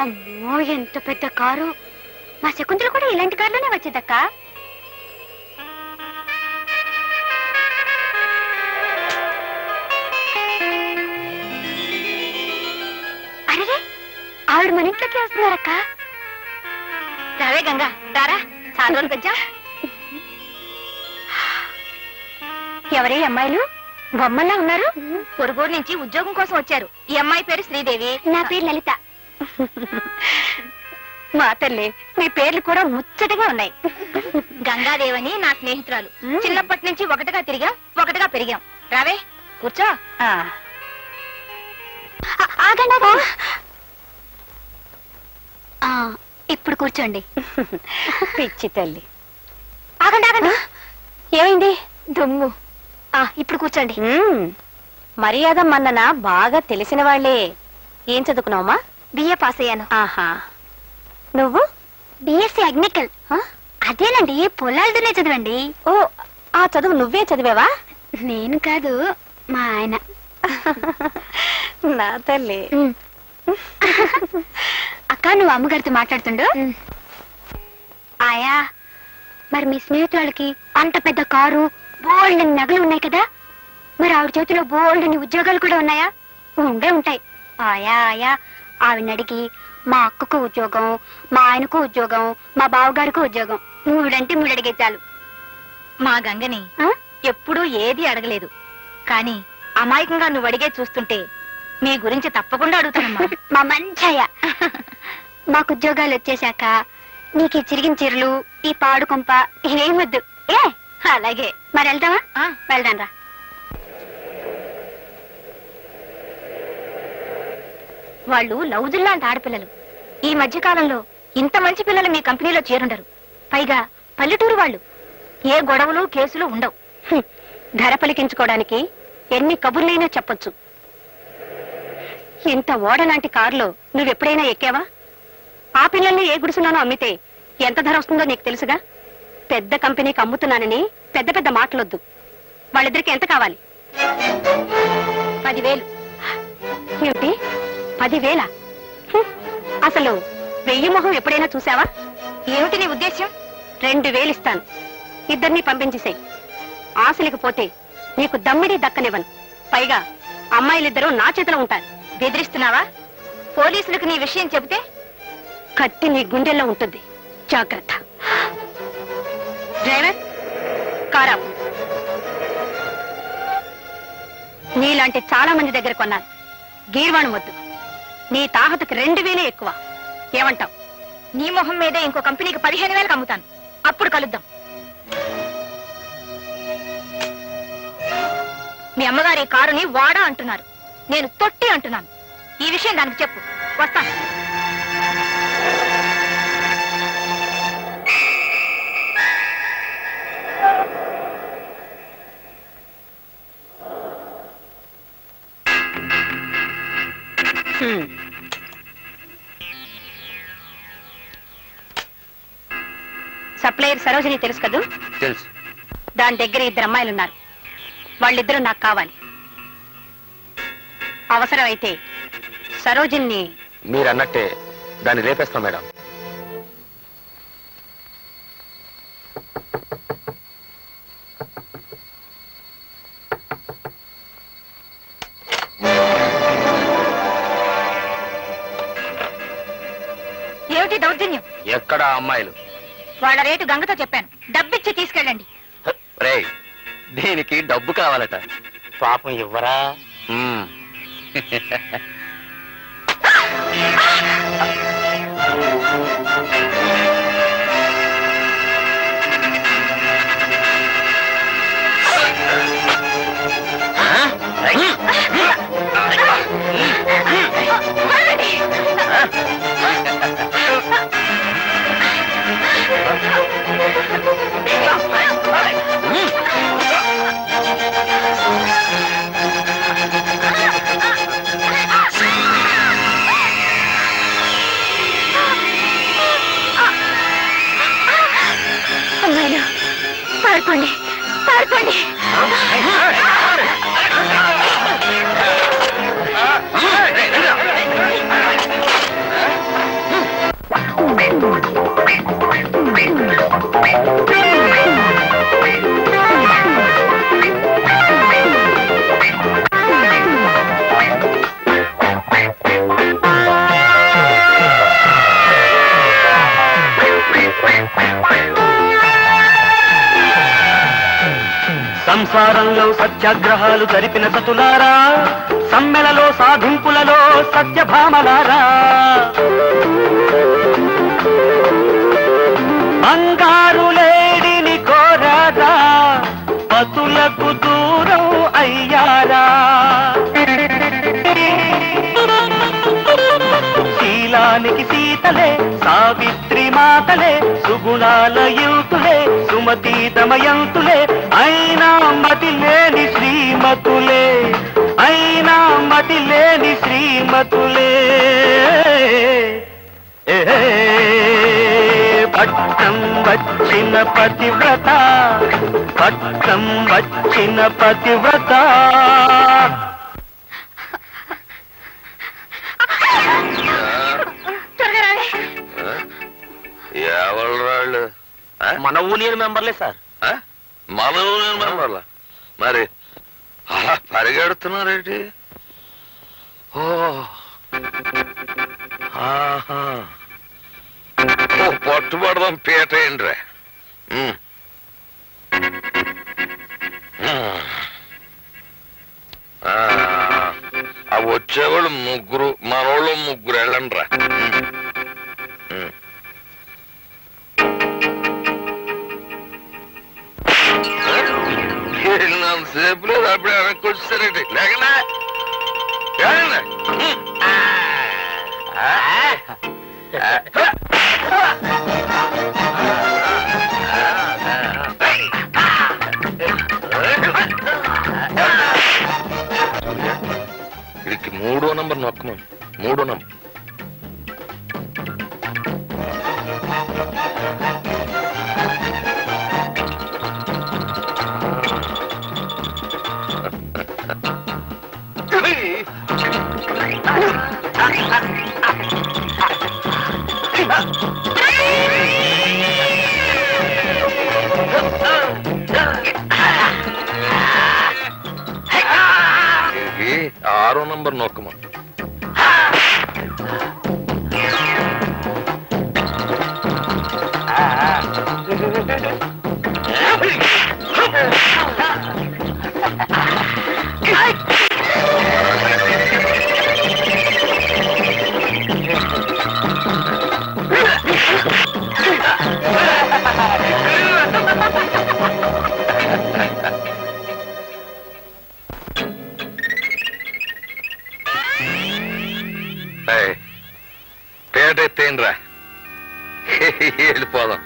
అమ్మో ఎంత పెద్ద కారు. మా శకుంతలు కూడా ఇలాంటి కారులోనే వచ్చేదక్క. అరే ఆవిడ మన ఇంట్లోకి వస్తున్నారక్క. రావే గంగా రారా చాలా రోజులు పెంచా. ఎవరే అమ్మాయిలు? బొమ్మల్లా ఉన్నారు? పొరుగురు నుంచి ఉద్యోగం కోసం వచ్చారు. ఈ అమ్మాయి పేరు శ్రీదేవి. నా పేరు లలిత. మా తల్లి మీ పేర్లు కూడా ముచ్చటగా ఉన్నాయి. గంగాదేవని నా స్నేహితురాలు. చిన్నప్పటి నుంచి ఒకటిగా తిరిగా ఒకటిగా పెరిగాం. రావే కూర్చో. ఇప్పుడు కూర్చోండి. పిచ్చి తల్లి. ఆగండి ఆగండి. ఏమైంది? దుమ్ము. ఆ, ఇప్పుడు కూర్చోండి. మర్యాద మన్నన బాగా తెలిసిన వాళ్ళే. ఏం చదువుకున్నావమ్మా? బిఏ పాస్ అయ్యాను. ఆహా. నువ్వు? బిఎస్సి అగ్నికల్? అదేనండి పొలాలతోనే చదవండి. ఓ ఆ చదువు నువ్వే చదివావా? నేను కాదు మా ఆయన. నా తల్లి. అక్క నువ్వు అమ్మగారితో మాట్లాడుతుండు? ఆయా మరి మీ స్నేహితురాలకి అంత పెద్ద కారు బోల్డ్ నగలు ఉన్నాయి కదా? మరి ఆవిడ చేతిలో బోల్డ్ ఉద్యోగాలు కూడా ఉన్నాయా? ఉండే ఉంటాయి. ఆయా ఆయా ఆవిడని అడిగి మా అక్కకు ఉద్యోగం మా ఆయనకు ఉద్యోగం మా బావగారికి ఉద్యోగం. మూడంటే మూడు అడిగే చాలు. మా గంగని ఆ? ఎప్పుడూ ఏది అడగలేదు. కానీ అమాయకంగా నువ్వు అడిగే చూస్తుంటే మీ గురించి తప్పకుండా అడుగుతానమ్మా. మా మంచయ్య. మాకు ఉద్యోగాలు వచ్చేశాక నీకు ఈ చిరిగిన చీరలు ఈ పాడు కొంప ఏం వద్దు. ఏ? అలాగే. మరి వెళ్తావా? ఆ, వెళ్దాం రా వాళ్ళు లౌజుల్లాంటి ఆడపిల్లలు. ఈ మధ్య కాలంలో ఇంత మంచి పిల్లలు మీ కంపెనీలో చేరుండరు. పైగా పల్లెటూరు వాళ్ళు. ఏ గొడవలు కేసులు ఉండవు. ధర పలికించుకోవడానికి ఎన్ని కబుర్లైనా చెప్పొచ్చు. ఇంత ఓడలాంటి కారులో నువ్వెప్పుడైనా ఎక్కావా? ఆ పిల్లల్ని ఏ గుడిసులోనో అమ్మితే ఎంత ధర వస్తుందో నీకు తెలుసుగా? పెద్ద కంపెనీకి అమ్ముతున్నానని పెద్ద పెద్ద మాటలొద్దు. వాళ్ళిద్దరికి ఎంత కావాలి? పదివేలు. ఏమిటి? పదివేల. అసలు వెయ్యి మొహం ఎప్పుడైనా చూసావా? ఏమిటి నీ ఉద్దేశ్యం? రెండు వేలు ఇస్తాను ఇద్దరిని పంపించేసాయి. ఆశలకు పోతే నీకు దమ్మిడి దక్కనివ్వను. పైగా అమ్మాయిలిద్దరూ నా చేతిలో ఉంటారు. బెదిరిస్తున్నావా? పోలీసులకు నీ విషయం చెబితే? కత్తి నీ గుండెల్లో ఉంటుంది. జాగ్రత్త. డ్రైవర్ కారా. నీలాంటి చాలా మంది దగ్గర కొన్నాను. గీర్వాణం వద్దు. నీ తాహతకి రెండు వేలే ఎక్కువ. ఏమంటావ్? నీ మొహం మీదే ఇంకో కంపెనీకి పదిహేను వేలకు అమ్ముతాను. అప్పుడు కలుద్దాం. మీ అమ్మగారి కారుని వాడా అంటున్నారు. నేను తొట్టి అంటున్నాను. ఈ విషయం దానికి చెప్పు. వస్తాను. Hmm. సప్లయర్ సరోజిని తెలుసు కదూ? తెలుసు. దాని దగ్గర ఇద్దరు అమ్మాయిలు ఉన్నారు వాళ్ళిద్దరూ నాకు కావాలి. అవసరమైతే సరోజిని మీరు అన్నట్టే దాన్ని రేపేస్తాం మేడం. ఏమిటి దౌర్జన్యం? ఎక్కడ అమ్మాయిలు? వాళ్ళ రేటు గంగతో చెప్పాను. డబ్బిచ్చి తీసుకెళ్ళండి. రే దీనికి డబ్బు కావాలట. పాపం ఇవ్వరా? పారిపోండి. పారిపోండి. సంసారంలో సత్యాగ్రహాలు జరిపిన సతులారా సమ్మెలలో సాధింపులలో సత్యభామలారా. బంగారు లేడిని కోరారా పతులకు దూరం అయ్యారా. శీలానికి సీతలే సావిత్రి మాతలే సుగుణాల యుతులే సుమతీతమయంతులే అయినా మతి లేని శ్రీమతులే. అయినా మతి లేని శ్రీమతులే పట్టం వచ్చిన పతివ్రత పట్టం వచ్చిన పతివ్రత. ఎవరు రాళ్ళు మన యూనియన్ మెంబర్లే సార్. మన యూనియన్ మెంబర్ల? మరి అలా పరిగెడుతున్నారేంటి? ఓ. పట్టుబడదాం పీట ఏంట్రా? వచ్చేవాళ్ళు ముగ్గురు మనోళ్ళు ముగ్గురు వెళ్ళండి రా సేపు లేదు అప్పుడే వెనక్కి వచ్చేసారండి లేకనా లేకండి. ఉమ్. ఆ. ఆ. వీడికి మూడో నంబర్ నొక్కమను మూడో నంబర్ వీడికి ఆరో నంబర్ నొక్కమను పేట ఎత్తేయండిరా వెళ్ళిపోదాం.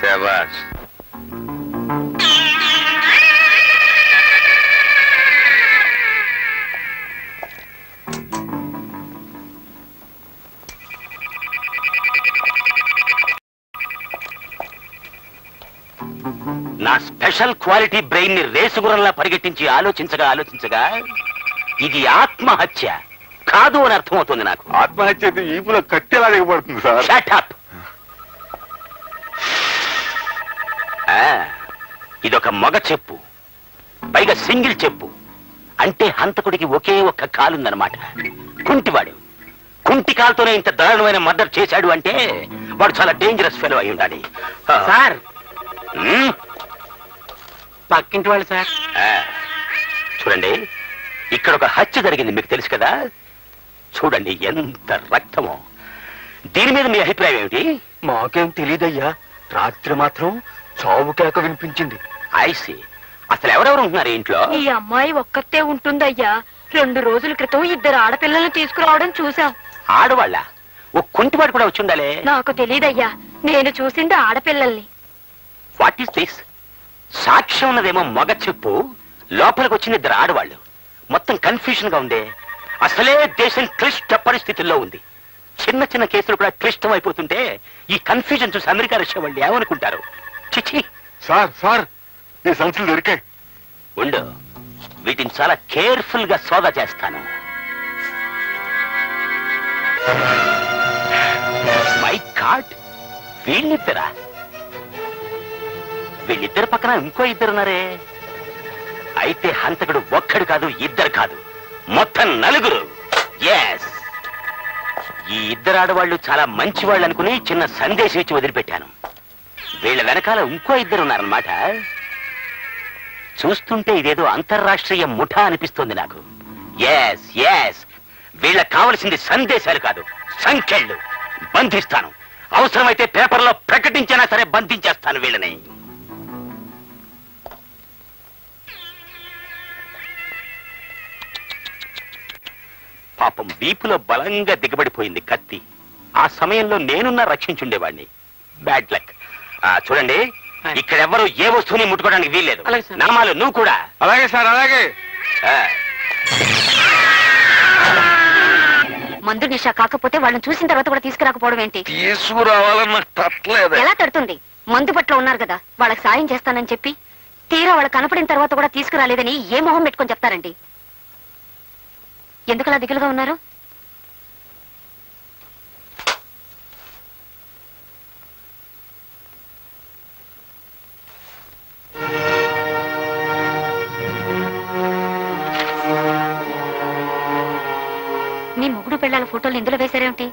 శబాష్ నా స్పెషల్ క్వాలిటీ బ్రెయిన్ని రేసుగురంలా పరిగెట్టించి ఆలోచించగా ఆలోచించగా ఇది ఆత్మహత్య. కాదు అని అర్థమవుతుంది నాకు. ఆత్మహత్య అయితే ఈపులో కట్టెలా దిగబడుతుంది సార్. ఆ, ఇదొక మగ చెప్పు. పైగా సింగిల్ చెప్పు. అంటే హంతకుడికి ఒకే ఒక్క కాలుందనమాట కుంటివాడు. కుంటి కాలుతోనే ఇంత దారుణమైన మర్డర్ చేశాడు అంటే వాడు చాలా డేంజరస్ ఫెలో అయి ఉండాలి. సార్. పక్కింటి వాళ్ళు సార్. చూడండి ఇక్కడ ఒక హత్య జరిగింది మీకు తెలుసు కదా? చూడండి ఎంత రక్తమో. దీని మీద మీ అభిప్రాయం ఏమిటి? మాకేం తెలియదయ్యా రాత్రి మాత్రం చావు కేక వినిపించింది. ఐసి అసలు ఎవరెవరు ఉంటున్నారు ఇంట్లో? ఈ అమ్మాయి ఒక్కతే ఉంటుందయ్యా. రెండు రోజుల క్రితం ఇద్దరు ఆడపిల్లల్ని తీసుకురావడం చూసాం ఆడవాళ్ళ? ఓ కుంటివాడు కూడా వచ్చి ఉండాలి. నాకు తెలీదయ్యా. నేను చూసింది ఆడపిల్లల్ని. వాట్ ఈస్ దిస్ సాక్ష్యం ఉన్నదేమో మగ చెప్పు. లోపలికి వచ్చిన ఇద్దరు ఆడవాళ్ళు. మొత్తం కన్ఫ్యూజన్గా ఉందే. అసలే దేశం క్లిష్ట పరిస్థితుల్లో ఉంది. చిన్న చిన్న కేసులు కూడా క్లిష్టం అయిపోతుంటే ఈ కన్ఫ్యూజన్ చూసి అమెరికా రష్యా వాళ్ళు ఏమనుకుంటారు? చిచి! సార్ సార్ ఈ సంచులు దొరికాయి. ఉండు. వీటిని చాలా కేర్ఫుల్గా సోదా చేస్తాను. My god! వీళ్ళిద్దరా? వీళ్ళిద్దరు పక్కన ఇంకో ఇద్దరున్నారే. అయితే హంతకుడు ఒక్కడు కాదు ఇద్దరు కాదు. మొత్తం నలుగురు. ఎస్ ఈ ఇద్దరు ఆడవాళ్ళు చాలా మంచి వాళ్ళు అనుకుని చిన్న సందేశం ఇచ్చి వదిలిపెట్టాను. వీళ్ళ వెనకాల ఇంకో ఇద్దరు ఉన్నారనమాట చూస్తుంటే ఇదేదో అంతర్రాష్ట్రీయ ముఠా అనిపిస్తుంది నాకు. ఎస్ ఎస్ వీళ్ళకి కావలసింది సందేశాలు కాదు సంఖ్యలు. బంధిస్తాను. అవసరమైతే పేపర్లో ప్రకటించినా సరే బంధించేస్తాను వీళ్ళని. పాపం వీపులో బలంగా దిగబడిపోయింది కత్తి. ఆ సమయంలో నేనున్నా రక్షించుండేవాడిని బ్యాడ్ లక్ చూడండి ఇక్కడెవ్వరూ ఏ వస్తువుని ముట్టుకోవడానికి వీల్లేదు. అలాగే సార్. నామాలు నువ్వు కూడా. అలాగే సార్ అలాగే. ఆ, మందు నిషా కాకపోతే వాళ్ళని చూసిన తర్వాత కూడా తీసుకురాకపోవడం ఏంటి? తీసుకురావాలని నాకు తట్టలేదు ఎలా తడుతుంది? మందు పట్ల ఉన్నారు కదా వాళ్ళకి సాయం చేస్తానని చెప్పి తీరా వాళ్ళకి కనపడిన తర్వాత కూడా తీసుకురాలేదని ఏ మొహం పెట్టుకొని చెప్తారండి? ఎందుకలా దిగులుగా ఉన్నారు? మీ ముగ్గురు పిల్లల ఫోటోలు ఇందులో వేశారేమిటి?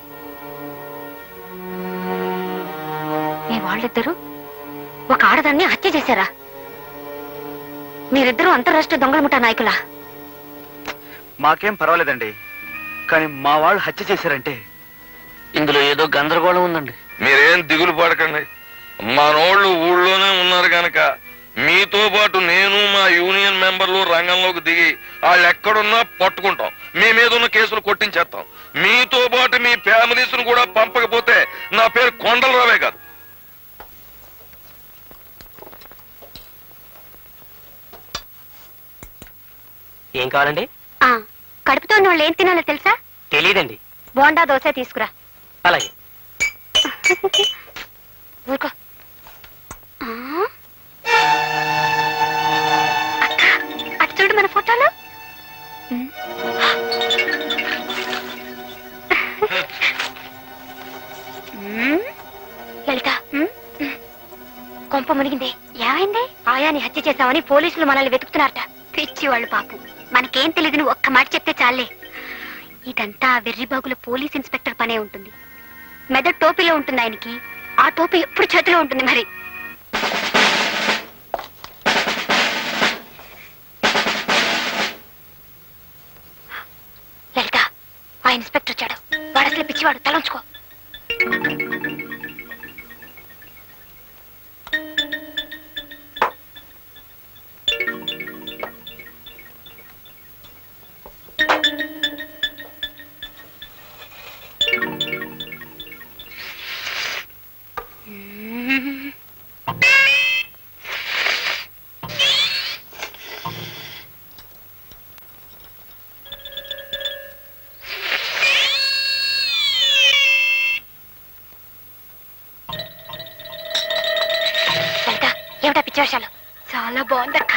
మీ వాళ్ళిద్దరూ ఒక ఆడదాన్ని హత్య చేశారా? మీరిద్దరూ అంతరాష్ట్రీయ దొంగల ముఠా నాయకులా? మాకేం పర్వాలేదండి. కానీ మా వాళ్ళు హత్య చేశారంటే ఇందులో ఏదో గందరగోళం ఉందండి. మీరేం దిగులు పడకండి. మనోళ్ళు ఊళ్ళోనే ఉన్నారు గనక మీతో పాటు నేను మా యూనియన్ మెంబర్లు రంగంలోకి దిగి వాళ్ళు ఎక్కడున్నా పట్టుకుంటాం. మీ మీద ఉన్న కేసులు కొట్టించేస్తాం. మీతో పాటు మీ ఫ్యామిలీస్ను కూడా పంపకపోతే నా పేరు కొండలరావే కాదు. ఏం కావాలండి? కడుపుతో ఉన్న వాళ్ళు ఏం తినాలో తెలుసా? తెలియదండి బోండా దోశ తీసుకురా. అలాగే. ఊరుకో. ఆ? అక్క, అటు చూడు మన ఫోటోలు. ఉమ్. ఉమ్. లలిత ఉమ్, ఉమ్. కొంప మునిగింది. ఏమైంది? ఆయాని హత్య చేశామని పోలీసులు మనల్ని వెతుకుతున్నారట. పిచ్చి వాళ్ళు పాపం. మనకేం తెలియదు ఒక్క మాట చెప్తే చాలే. ఇదంతా వెర్రిబాగుల పోలీస్ ఇన్స్పెక్టర్ పనే ఉంటుంది. మెదడు టోపీలో ఉంటుంది ఆయనకి ఆ టోపీ ఎప్పుడు చేతిలో ఉంటుంది మరి? లలిత ఆ ఇన్స్పెక్టర్ వచ్చాడు. వాడు అసలు పిచ్చివాడు తలంచుకో ఏమిటా పిచ్చి వేషాలు చాలా బాగుందక్క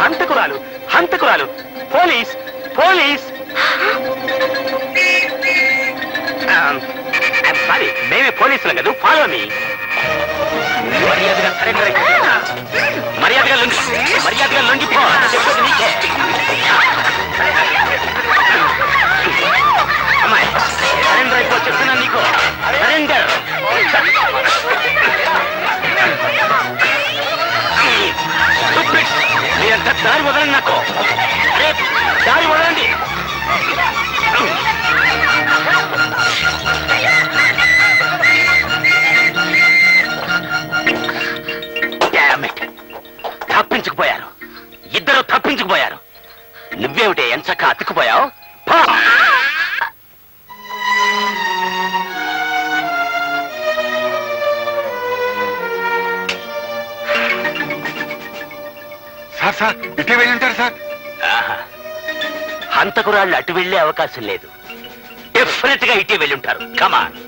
హంతకురాలు హంతకురాలు. Police police. సారీ మేమే పోలీసులం కదా ఫాలో మీ. మర్యాదగా సరెండర్. మర్యాదగా లొంగి మర్యాదగా లొంగిపో. అమ్మాయి సరెండర్ అయిపో చెప్తున్నాను నీకు సరెండర్ మీరంతా దారి వదలండి నాకు దారి వదలండి తప్పించుకుపోయారు. నువ్వేమిటే ఎంచక్క అతుక్కుపోయావు! సార్ సార్ ఇటే వెళ్ళి ఉంటారు సార్. హంతకురాళ్ళు అటు వెళ్ళే అవకాశం లేదు. డెఫినెట్గా ఇటే వెళ్ళుంటారు కమా ఏయ్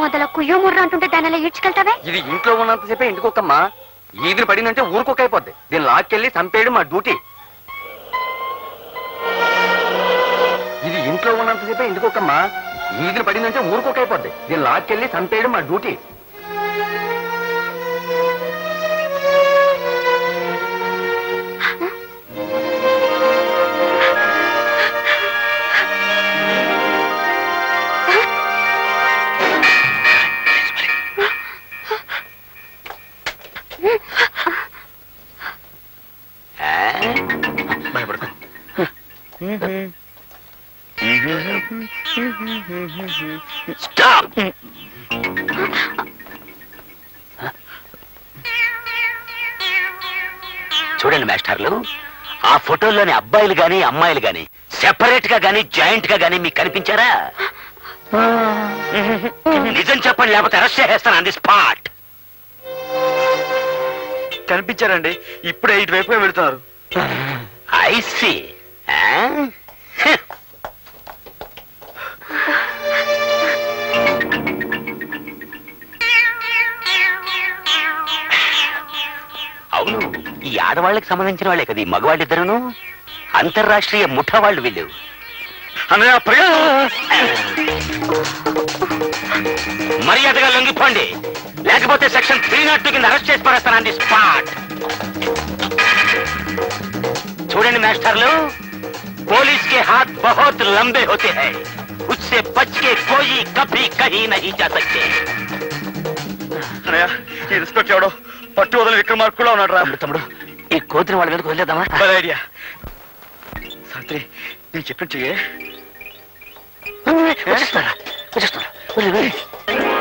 మొదల కుయ్యో ముర్ర అంటుంటే దాని అలా ఈడ్చుకెళ్తావే? ఇది ఇంట్లో ఉన్నంత చెప్పే ఇంటికి ఒక్కమ్మా ఈదిని పడిందంటే ఊరుకొక అయిపోద్ది దీని లాక్కెళ్ళి చంపేయడం మా డ్యూటీ. ఇది ఇంట్లో ఉన్నంత చెప్పి ఇంటికి ఒక్కమ్మా ఈదిని పడిందంటే ఊరుకొక అయిపోద్ది దీని లాక్కెళ్ళి చంపేయడం మా డ్యూటీ. ఫోటోల్లోని అబ్బాయిలు గాని అమ్మాయిలు గాని సెపరేట్గా గాని జాయింట్గా గాని మీకు కనిపించారా? నిజం చెప్పండి లేకపోతే అరెస్ట్ చేసేస్తాను ఆన్ ది స్పాట్ కనిపించారండి. ఇప్పుడే ఇటువైపుగా వెళుతున్నారు. ఐసి అవును ఈ ఆడవాళ్ళకి సంబంధించిన వాళ్ళే కదా ఈ మగవాళ్ళిద్దరును అంతర్రాష్ట్రీయ ముఠా వాళ్ళు వీళ్ళు అన్నయ్య ప్రియ మర్యాదగా లొంగిపోండి లేకపోతే సెక్షన్ త్రీ నాట్ టూ కింద అరెస్ట్ చేసి పడేస్తాను ఆన్ ది స్పాట్ చూడండి మాస్టర్లు पुलिस के हाथ बहुत लंबे होते हैं उससे बच के कोई कभी कहीं नहीं जा सकते అన్నయ్య ఈ ఇన్స్పెక్టర్ ఎవడో పట్టు వదల విక్రమార్కు కూడా ఉన్నాడు రా. తమ్ముడు. ఈ కోతిని వాళ్ళ మీదకి వదిలేద్దామా? ఐడియా. సాత్రి నేను చెప్పిన చెయ్యే. వచ్చేస్తారా వచ్చేస్తారా